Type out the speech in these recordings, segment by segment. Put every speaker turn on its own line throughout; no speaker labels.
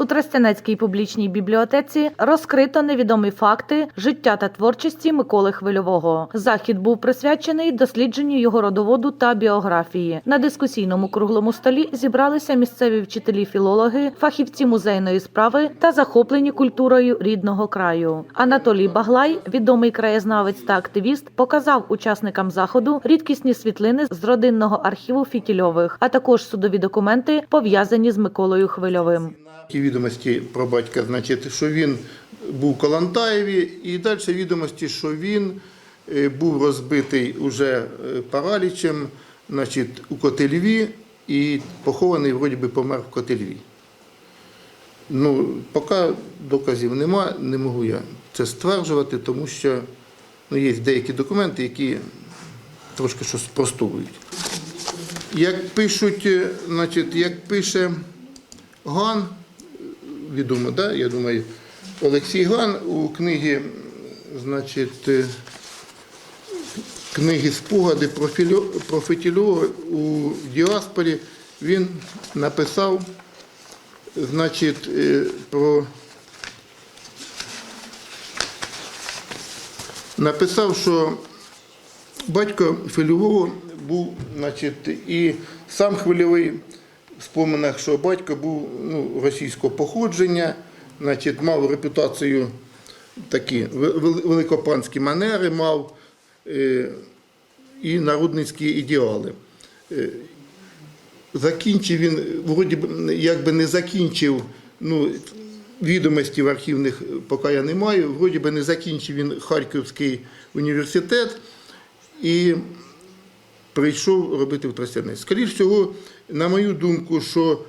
У Тростянецькій публічній бібліотеці розкрито невідомі факти життя та творчості Миколи Хвильового. Захід був присвячений дослідженню його родоводу та біографії. На дискусійному круглому столі зібралися місцеві вчителі філологи, фахівці музейної справи та захоплені культурою рідного краю. Анатолій Баглай, відомий краєзнавець та активіст, показав учасникам заходу рідкісні світлини з родинного архіву Фітільових, а також судові документи, пов'язані з Миколою Хвильовим.
Ті відомості про батька, значить, що він був в Калантаєві, і далі відомості, що він е, був розбитий уже е, паралічем, значить, у Котельві і похований, вроді би, помер в Котельві. Ну, поки доказів нема, не можу я це стверджувати, тому що ну, є деякі документи, які трошки щось спростовують. Як пишуть, е, значить, як пише Ган, відомо, да? я думаю, Олексій Ган у книгі, значить, е, книги спогади про, Фетільова у діаспорі, він написав, значить, е, про написав, що батько Хвильового був, значить, і сам хвильовий споминах, що батько був ну, російського походження, значить, мав репутацію такі вел- вел- великопанські манери, мав е, і народницькі ідеали. Е, Закінчив він, вроді якби не закінчив, ну, відомостей архівних поки я не маю, вроді би не закінчив він Харківський університет і прийшов робити в Тростянець. Скоріше всього, на мою думку, що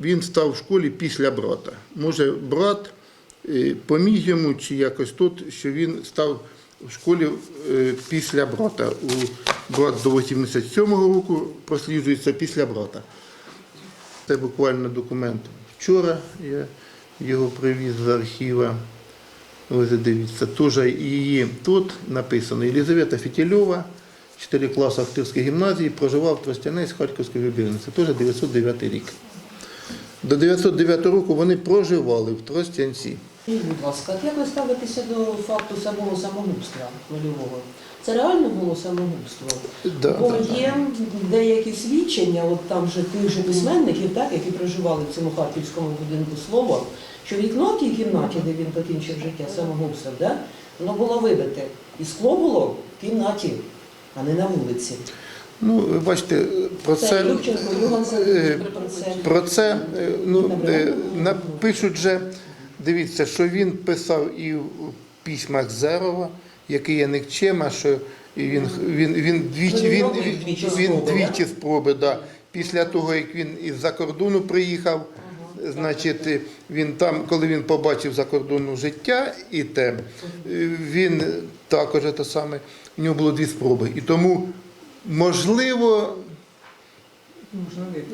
він став в школі після брата. Може, брат е, поміг йому чи якось тут, що він став в школі е, після брата. У брат до 87-го року просліджується після брата. Це буквально документ вчора. Я його привіз з архіва. Ось дивіться, теж її тут написано Єлизавета Фітільова, 4 класи Ахтирської гімназії, проживав Тростянець Харківської губернії. Це теж 909 рік. До 909 року вони проживали в Тростянці.
Будь ласка, як ви ставитеся до факту самого самогубства хвильового? Це реально було самогубство?
Да,
Бо
да.
є деякі свідчення, от там же тих же письменників, так, які проживали в цьому харківському будинку слово, що вікно в тій кімнаті, де він покінчив життя самогубством, да, воно було вибите. І скло було в кімнаті, а не на вулиці.
Ну, ви бачите, про
Це
це, е,
про це.
е, ну, е, напишуть же, дивіться, що він писав і в письмах Зерова, який є никчема, що він, він, він, двічі,
Він
він, він,
двічі спроби,
да. Після того, як він із-за кордону приїхав, значить, він там, коли він побачив закордонне життя і те, він також те саме, у нього було дві спроби. І тому, можливо,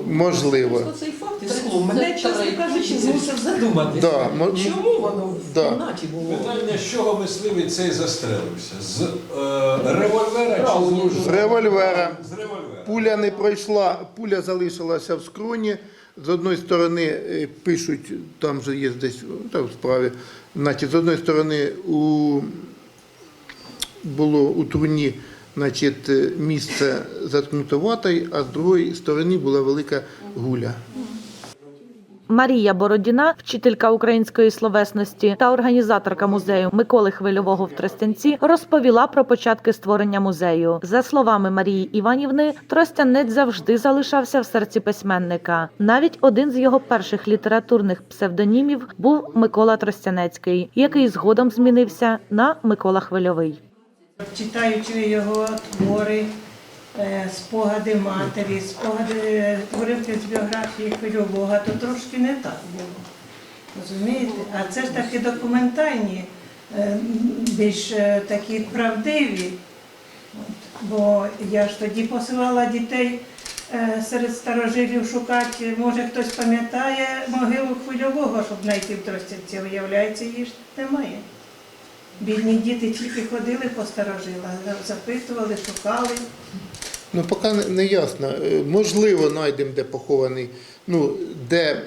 можливо.
Просто цей факт мене, чесно кажучи, змусив задуматися.
Да,
Чому воно в кімнаті було?
Питання, з чого мисливець цей застрелився? З е, револьвера чи з ружья?
З револьвера.
З револьвера.
Пуля не пройшла, пуля залишилася в скроні. З одної сторони е, пишуть, там же є десь ну, там в справі, значить, з одної сторони у, було у труні значить, е, місце заткнуто ватой, а з другої сторони була велика гуля.
Марія Бородіна, вчителька української словесності та організаторка музею Миколи Хвильового в Тростянці, розповіла про початки створення музею. За словами Марії Іванівни, Тростянець завжди залишався в серці письменника. Навіть один з його перших літературних псевдонімів був Микола Тростянецький, який згодом змінився на Микола Хвильовий.
Читаючи його твори, е, спогади матері, спогади е, з біографії Хвильового, то трошки не так було. Розумієте? А це ж таки документальні, е, більш такі правдиві. Бо я ж тоді посилала дітей серед старожилів шукати, може хтось пам'ятає могилу Хвильового, щоб знайти в Тростянці. Виявляється, її ж немає. Бідні діти тільки ходили по старожилах, запитували, шукали.
Ну, поки не- ясно. Е, Можливо, знайдемо, де похований, ну, де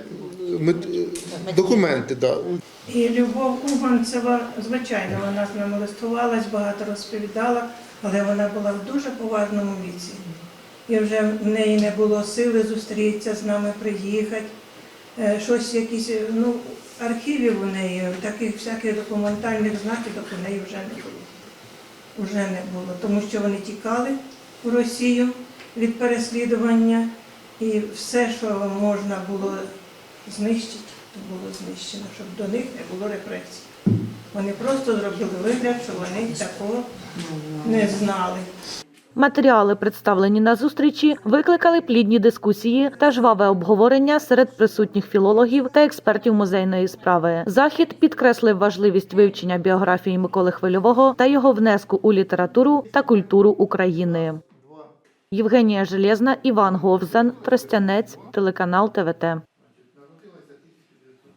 мет- документи. Да.
І Любов Уганцева, звичайно, вона з нами листувалась, багато розповідала, але вона була в дуже поважному віці. І вже в неї не було сили зустрітися з нами, приїхати. Е, Щось якісь, е, ну, архівів у неї, таких всяких документальних знахідок у неї вже не було. Вже не було, тому що вони тікали в Росію від переслідування, і все, що можна було знищити, то було знищено, щоб до них не було репресій. Вони просто зробили вигляд, що вони такого не знали.
Матеріали, представлені на зустрічі, викликали плідні дискусії та жваве обговорення серед присутніх філологів та експертів музейної справи. Захід підкреслив важливість вивчення біографії Миколи Хвильового та його внеску у літературу та культуру України. Євгенія Железна, Іван Говзан, Тростянець, телеканал ТВТ.